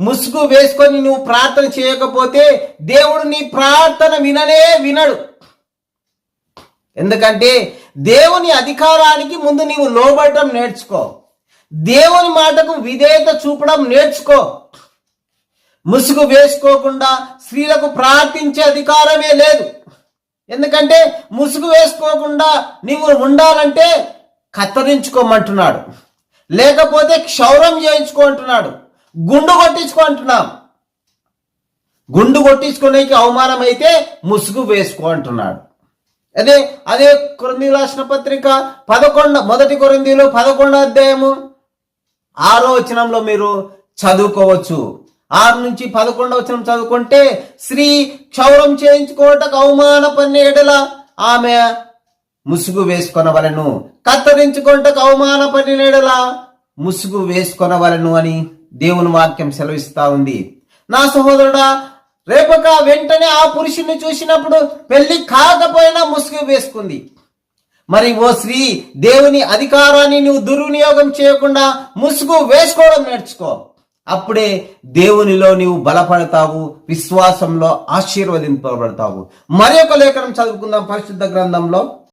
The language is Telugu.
ముసుగు వేసుకొని నువ్వు ప్రార్థన చేయకపోతే దేవుడు నీ ప్రార్థన విననే వినడు. ఎందుకంటే దేవుని అధికారానికి ముందు నీవు లోబడటం నేర్చుకో. దేవుని మాటకు విధేయత చూపడం నేర్చుకో. ముసుగు వేసుకోకుండా స్త్రీలకు ప్రార్థించే అధికారమే లేదు. ఎందుకంటే ముసుగు వేసుకోకుండా నీవు ఉండాలంటే కత్తిరించుకోమంటున్నాడు. లేకపోతే క్షౌరం చేయించుకో అంటున్నాడు. గుండు కొట్టించుకుంటున్నాం గుండు కొట్టించుకునేకి అవమానం అయితే ముసుగు వేసుకో అంటున్నాడు. అదే అదే కొరింది రాసిన పత్రిక పదకొండ మొదటి కొరిందీలు పదకొండో అధ్యాయము ఆరో వచనంలో మీరు చదువుకోవచ్చు. ఆరు నుంచి పదకొండవ వచనం చదువుకుంటే స్త్రీ క్షౌరం చేయించుకోవటకు అవమానపడిన ఎడల ఆమె ముసుగు వేసుకొనవలను. కత్తిరించుకుంటకు అవమానపడిన ఎడల ముసుగు వేసుకొనవలను అని దేవుని వాక్యం సెలవిస్తా ఉంది. నా సహోదరుడా రేపక వెంటనే ఆ పురుషుని చూసినప్పుడు పెళ్ళి కాకపోయినా ముసుగు వేసుకుంది. మరి ఓ స్త్రీ దేవుని అధికారాన్ని నువ్వు దుర్వినియోగం చేయకుండా ముసుగు వేసుకోవడం నేర్చుకో. అప్పుడే దేవునిలో నీవు బలపడతావు విశ్వాసంలో ఆశీర్వదింపబడతావు. మరి ఒక లేఖనం చదువుకుందాం పరిశుద్ధ గ్రంథంలో.